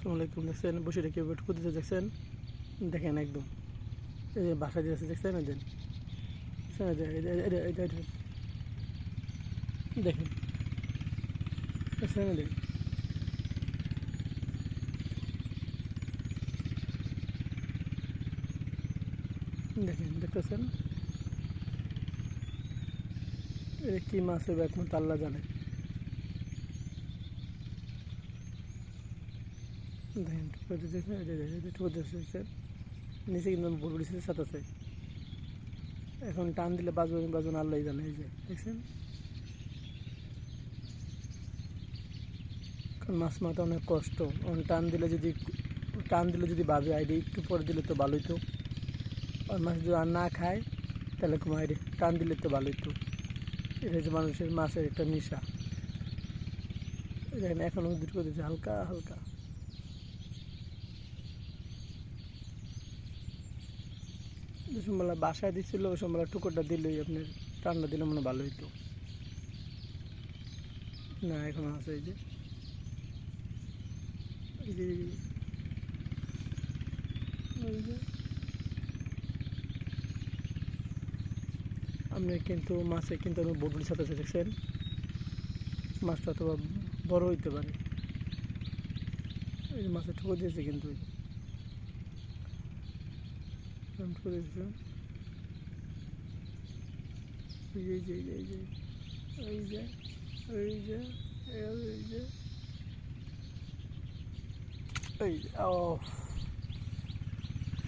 আসসালামু আলাইকুম, দেখছেন? বসে রেখে ওয়েট করতেছে, দেখছেন? দেখেন একদম। এই যে বাসা দিয়ে আছে, দেখছেন? এই। দেখেন। দেখছেন? এই দেখেন, দেখতেছেন? কি মাছ হবে একমাত্র আল্লাহ জানে। দেখেন দেখছেন নিচে কিন্তু এখন টান দিলে বাজবে বাজবে আল্লাহ জানে, এই যে, দেখছেন? কারণ মাছ মারতে অনেক কষ্ট। কারণ টান দিলে যদি টান দিলে যদি ভাবে আইডি একটু পরে দিলে তো ভালোই তো। আর মাছ যদি আর না খায়, তাহলে কোনো আইডি, টান দিলে তো ভালোই তো। এটা হচ্ছে মানুষের মাছের একটা নেশা। দেখেন এখনও দুটো হালকা হালকা। যে সময়বেলা বাসায় দিচ্ছিল ওই সময়বেলা টুকরটা দিলেই আপনার ঠান্ডা দিলে মনে ভালো হইতো। না, এখন আছে এই যে। আপনি কিন্তু মাছে কিন্তু আমি বদলির সাথে দেখছেন, মাছটা অথবা বড় হইতে পারে। এই যে মাছের ঠুকো দিয়েছে কিন্তু। যে। এরকম এই যে এই যে এই যে এই যে এই যে এই যে, এই ও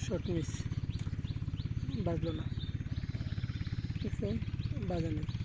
শর্ট মিস বাজলো না দেখছেন বাজে নেই